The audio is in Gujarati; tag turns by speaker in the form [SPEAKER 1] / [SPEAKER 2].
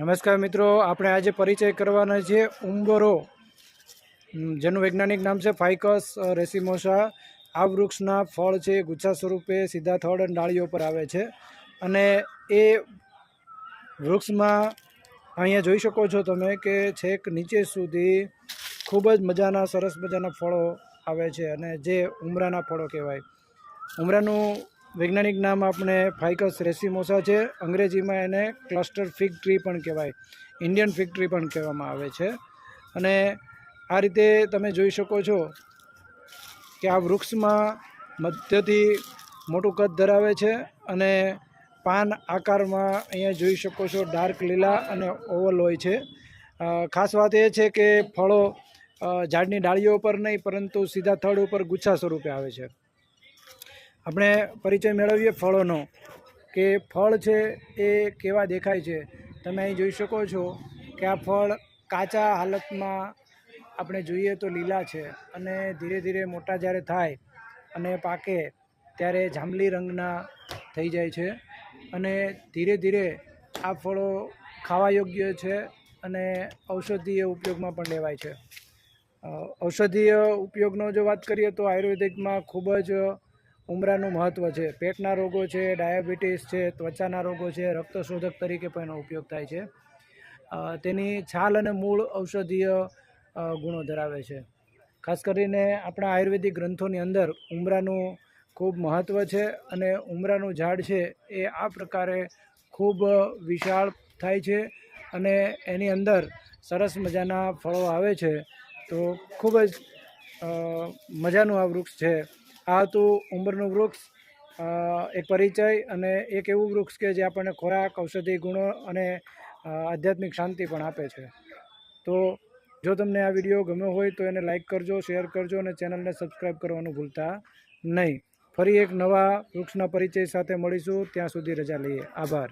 [SPEAKER 1] નમસ્કાર મિત્રો, આપણે આજે પરિચય કરવાના છે ઉંબરો. જેનું વૈજ્ઞાનિક નામ છે ફાઇકસ રેસિમોસા. આ વૃક્ષના ફળ છે ગુચ્છા સ્વરૂપે સીધા થડ અને ડાળીઓ પર આવે છે. અને એ વૃક્ષમાં અહીંયા જોઈ શકો છો તમે કે છેક નીચે સુધી ખૂબ જ મજાના, સરસ મજાના ફળો આવે છે અને જે ઉમરાના ફળો કહેવાય. ઉમરાનું વૈજ્ઞાનિક નામ આપણે ફાઇકસ રેસિમોસા છે. અંગ્રેજીમાં એને ક્લસ્ટર ફિગ ટ્રી પણ કહેવાય. ઇન્ડિયન ફિગ ટ્રી પણ કહેવામાં આવે છે. અને આ રીતે તમે જોઈ શકો છો કે આ વૃક્ષમાં મધ્યથી મોટું કદ ધરાવે છે અને પાન આકારમાં અહીંયા જોઈ શકો છો ડાર્ક લીલા અને ઓવલ હોય છે. ખાસ વાત એ છે કે ફળો ઝાડની ડાળીઓ પર નહીં, પરંતુ સીધા થડ ઉપર ગુચ્છા સ્વરૂપે આવે છે. આપણે પરિચય મેળવીએ ફળોનો કે ફળ છે એ કેવા દેખાય છે. તમે અહીં જોઈ શકો છો કે આ ફળ કાચા હાલતમાં આપણે જોઈએ તો લીલા છે અને ધીરે ધીરે મોટા જ્યારે થાય અને પાકે ત્યારે જાંબલી રંગના થઈ જાય છે અને ધીરે ધીરે આ ફળો ખાવા યોગ્ય છે અને ઔષધીય ઉપયોગમાં પણ લેવાય છે. ઔષધીય ઉપયોગનો જો વાત કરીએ તો આયુર્વેદિકમાં ખૂબ જ ઉમરાનું મહત્ત્વ છે. પેટના રોગો છે, ડાયાબિટીસ છે, ત્વચાના રોગો છે, રક્તશોધક તરીકે પણ એનો ઉપયોગ થાય છે. તેની છાલ અને મૂળ ઔષધીય ગુણો ધરાવે છે. ખાસ કરીને આપણા આયુર્વેદિક ગ્રંથોની અંદર ઉમરાનું ખૂબ મહત્ત્વ છે અને ઉમરાનું ઝાડ છે એ આ પ્રકારે ખૂબ વિશાળ થાય છે અને એની અંદર સરસ મજાના ફળો આવે છે. તો ખૂબ જ મજાનું આ વૃક્ષ છે. આ હતું ઉંબરનું વૃક્ષ એક પરિચય અને એક એવું વૃક્ષ કે જે આપણને ખોરાક, ઔષધિ ગુણો અને આધ્યાત્મિક શાંતિ પણ આપે છે. તો જો તમને આ વીડિયો ગમ્યો હોય તો એને લાઇક કરજો, શેર કરજો અને ચેનલને સબસ્ક્રાઈબ કરવાનું ભૂલતા નહીં. ફરી એક નવા વૃક્ષના પરિચય સાથે મળીશું. ત્યાં સુધી રજા લઈએ. આભાર.